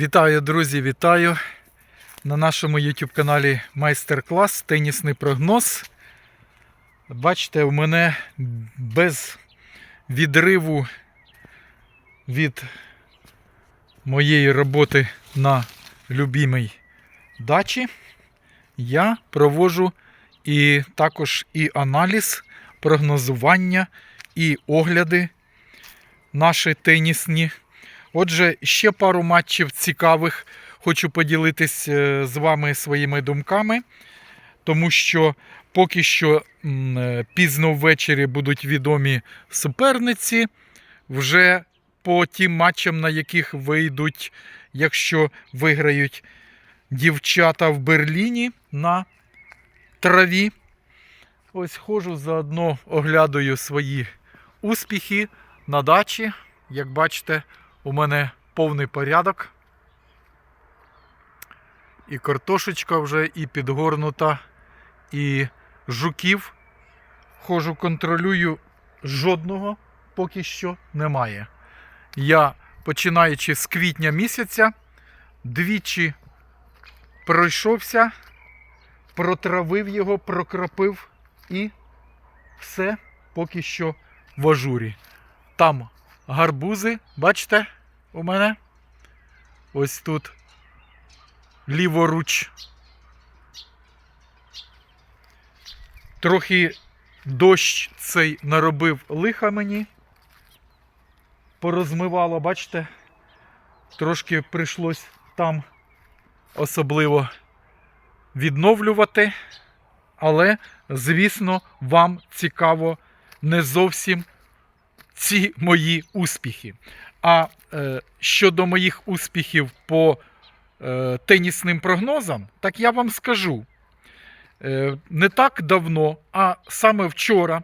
Вітаю, друзі, вітаю! На нашому YouTube каналі майстер-клас Тенісний прогноз. Бачите, у мене без відриву від моєї роботи на любімій дачі я проводжу і також і аналіз, прогнозування, і огляди наші тенісні. Отже, ще пару матчів цікавих. Хочу поділитись е, з вами своїми думками, тому що поки що е, пізно ввечері будуть відомі суперниці. Вже по тим матчам, на яких вийдуть, якщо виграють дівчата в Берліні на траві. Ось ходжу заодно оглядаю свої успіхи на дачі. Як бачите, у мене повний порядок. І картошечка вже і підгорнута, і жуків. Хожу, контролюю, жодного поки що немає. Я, починаючи з квітня місяця, двічі пройшовся, протравив його, прокропив і все поки що в ажурі. Там гарбузи, бачите, у мене ось тут ліворуч. Трохи дощ цей наробив лиха мені. Порозмивало, бачите, трошки прийшлось там особливо відновлювати. Але, звісно, вам цікаво не зовсім ці мої успіхи. А е, щодо моїх успіхів по е, тенісним прогнозам, так я вам скажу. Е, не так давно, а саме вчора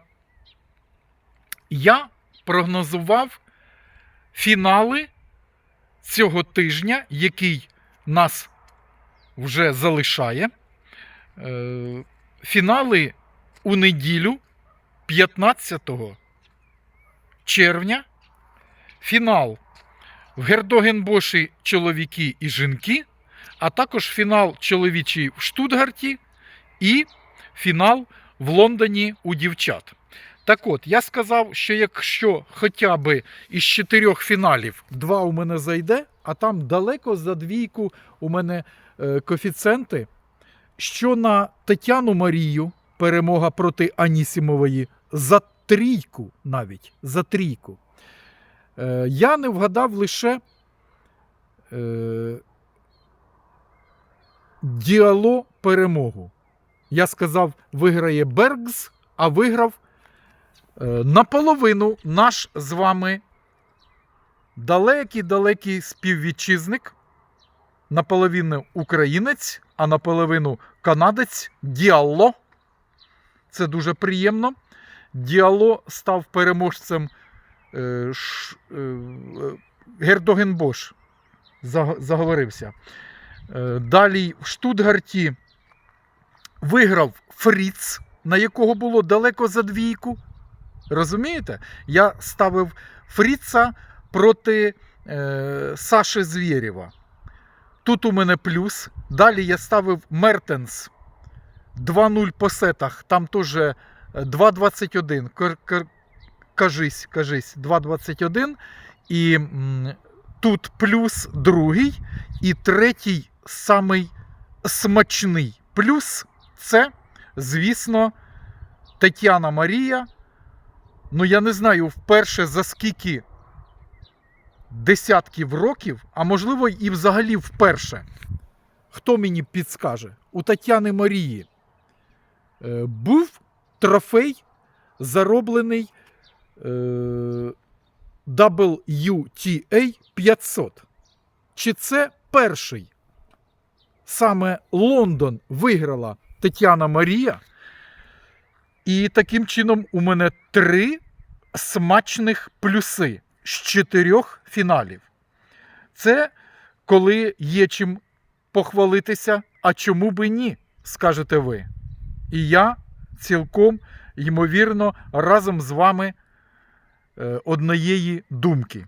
я прогнозував фінали цього тижня, який нас вже залишає. Е, фінали у неділю 15 червня. Фінал в Гердогенбоші чоловіки і жінки, а також фінал чоловічий в Штутгарті і фінал в Лондоні у дівчат. Так от, я сказав, що якщо хоча б із чотирьох фіналів два у мене зайде, а там далеко за двійку у мене е, коефіцієнти, що на Тетяну Марію перемога проти Анісімової за трійку навіть за трійку. Е, я не вгадав лише е, діало перемогу. Я сказав, виграє Бергс, а виграв е, наполовину наш з вами далекий-далекий співвітчизник, наполовину українець, а наполовину канадець Діалло. Це дуже приємно. Діало став переможцем е, е, Гердогенбош. Заговорився. Е, далі в Штутгарті виграв Фріц, на якого було далеко за двійку. Розумієте? Я ставив Фріца проти е, Саші Звєрєва. Тут у мене плюс. Далі я ставив Мертенс 2-0 по сетах. Там теж 2.21. Кар- кар- Кажись, кажись, 2.21. І тут плюс другий, і третій самий смачний плюс це, звісно, Тетяна Марія. Ну, я не знаю, вперше за скільки десятків років, а можливо, і взагалі вперше. Хто мені підскаже? У Тетяни Марії е, був трофей, зароблений е, WTA 500. Чи це перший? Саме Лондон виграла Тетяна Марія. І таким чином у мене три смачних плюси з чотирьох фіналів. Це коли є чим похвалитися, а чому би ні, скажете ви. І я цілком, ймовірно, разом з вами е, однієї думки.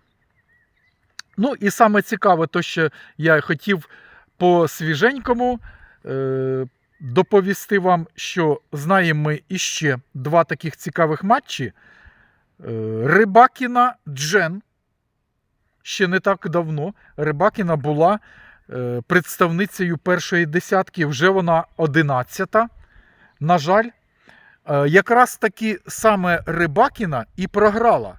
Ну і саме цікаве, то що я хотів по свіженькому е, доповісти вам, що знаємо ми іще два таких цікавих матчі. Е, Рибакіна Джен. Ще не так давно Рибакіна була представницею першої десятки, вже вона одинадцята. На жаль, якраз таки саме Рибакіна і програла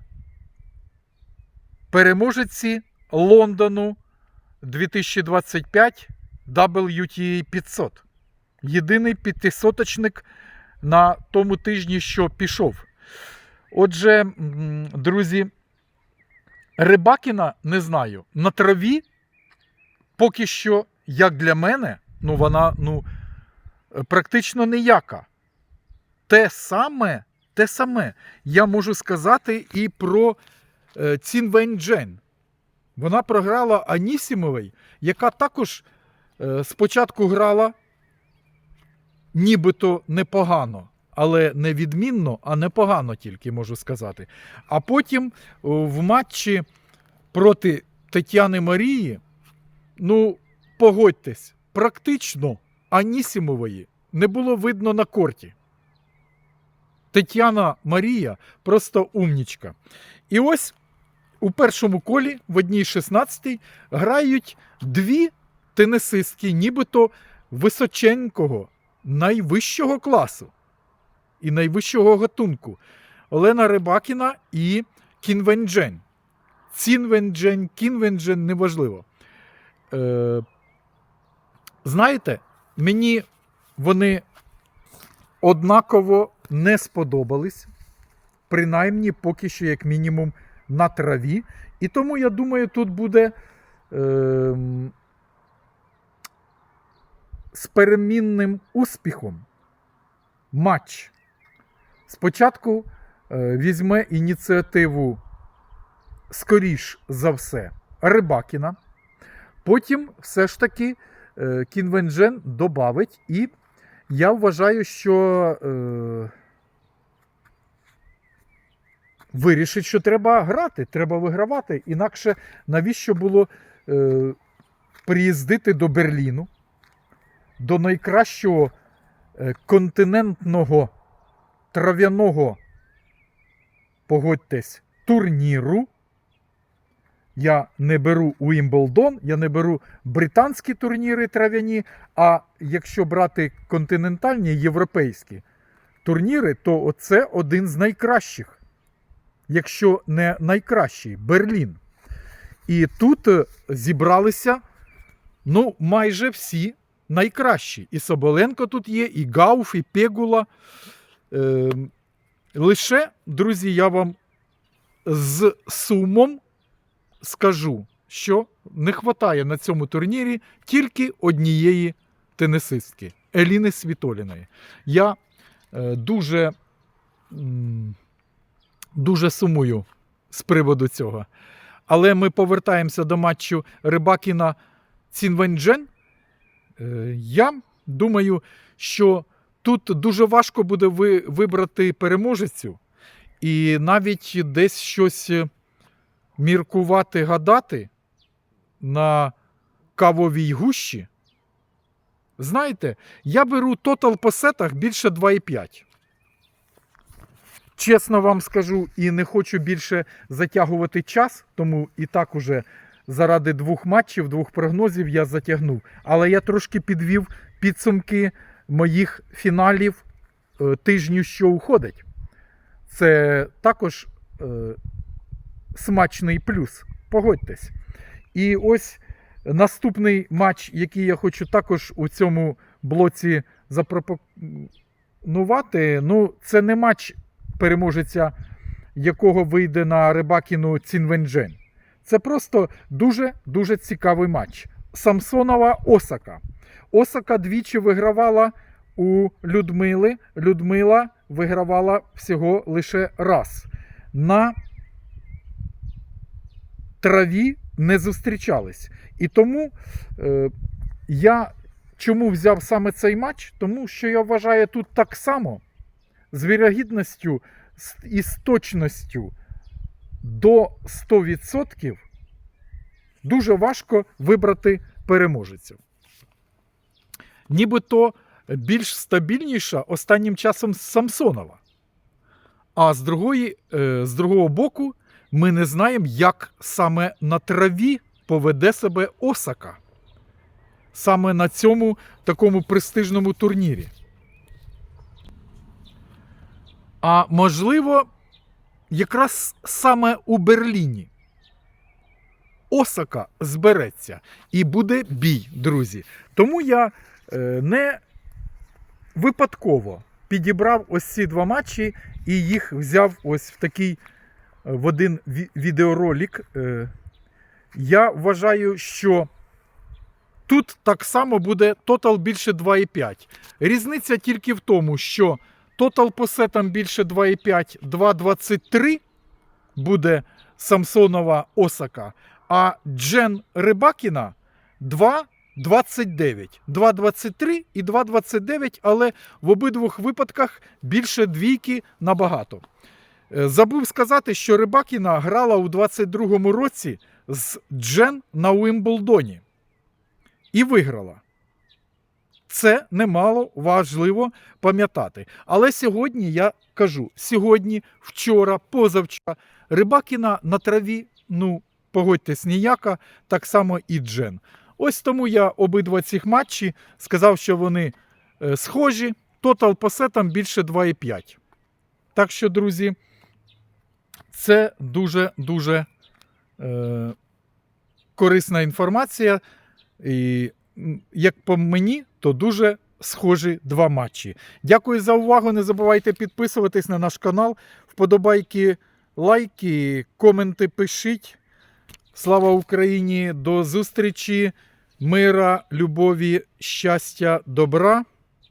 переможеці Лондону 2025 WTA 500. Єдиний п'ятисоточник на тому тижні, що пішов. Отже, друзі, Рибакіна не знаю. На траві поки що, як для мене, ну вона ну, практично ніяка. Те саме, те саме я можу сказати і про е, Цін Вейнджен. Вона програла Анісімовій, яка також е, спочатку грала нібито непогано, але не відмінно, а непогано тільки можу сказати. А потім в матчі проти Тетяни Марії, ну, погодьтесь, практично Анісімової не було видно на корті. Тетяна Марія просто умнічка. І ось у першому колі в одній 16 грають дві тенісистки, нібито височенького, найвищого класу і найвищого гатунку. Олена Рибакіна і Кінвенджень. Цінвенджень, Кінвенджень, неважливо. Е, знаєте, мені вони однаково не сподобались, принаймні поки що, як мінімум, на траві. І тому, я думаю, тут буде е, з перемінним успіхом матч. Спочатку е, візьме ініціативу, скоріш за все, Рибакіна. Потім все ж таки е, Кінвенджен добавить, і я вважаю, що е, вирішить, що треба грати, треба вигравати. Інакше навіщо було е, приїздити до Берліну, до найкращого е, континентного трав'яного, погодьтесь, турніру. Я не беру Уімблдон, я не беру британські турніри трав'яні. А якщо брати континентальні європейські турніри, то це один з найкращих, якщо не найкращий Берлін. І тут е, зібралися ну, майже всі найкращі. І Соболенко тут є, і Гауф, і Пегула. Е, лише, друзі, я вам з сумом скажу, що не вистачає на цьому турнірі тільки однієї тенісистки Еліни Світоліної. Я е, дуже, дуже сумую з приводу цього. Але ми повертаємося до матчу Рибакіна Цінвенджен. Е, я думаю, що тут дуже важко буде вибрати переможецю, і навіть десь щось міркувати, гадати на кавовій гущі. Знаєте, я беру тотал по сетах більше 2,5. Чесно вам скажу, і не хочу більше затягувати час, тому і так уже заради двох матчів, двох прогнозів я затягнув. Але я трошки підвів підсумки моїх фіналів е, тижню, що уходить. Це також е, смачний плюс. Погодьтесь. І ось наступний матч, який я хочу також у цьому блоці запропонувати. Ну, це не матч переможеця, якого вийде на Рибакіну Цінвенджен. Це просто дуже-дуже цікавий матч. Самсонова Осака. Осака двічі вигравала у Людмили. Людмила вигравала всього лише раз. На траві не зустрічались. І тому е, я чому взяв саме цей матч? Тому що я вважаю тут так само з вірогідністю і з точністю до 100% дуже важко вибрати переможеців. Нібито більш стабільніша останнім часом Самсонова. А з, другої, е, з другого боку, ми не знаємо, як саме на траві поведе себе Осака. Саме на цьому такому престижному турнірі. А можливо, якраз саме у Берліні Осака збереться і буде бій, друзі. Тому я е, не випадково підібрав ось ці два матчі і їх взяв ось в такий е, в один ві- відеоролик. Е, Я вважаю, що тут так само буде тотал більше 2,5. Різниця тільки в тому, що тотал по сетам більше 2,5, 2,23 буде Самсонова Осака, а Джен Рибакіна 2,29. 2,23 і 2,29, але в обидвох випадках більше двійки набагато. Е, Забув сказати, що Рибакіна грала у 22-му році з Джен на Уімблдоні і виграла. Це немало важливо пам'ятати. Але сьогодні я кажу: сьогодні, вчора, позавчора, Рибакіна на траві, ну, погодьтесь, ніяка, так само і Джен. Ось тому я обидва цих матчі сказав, що вони е, схожі. Тотал по сетам більше 2,5. Так що, друзі, це дуже-дуже е, корисна інформація. І як по мені, то дуже схожі два матчі. Дякую за увагу. Не забувайте підписуватись на наш канал. Вподобайки, лайки, коменти пишіть. Слава Україні! До зустрічі, мира, любові, щастя, добра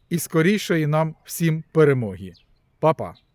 і скорішої нам всім перемоги. Па-па!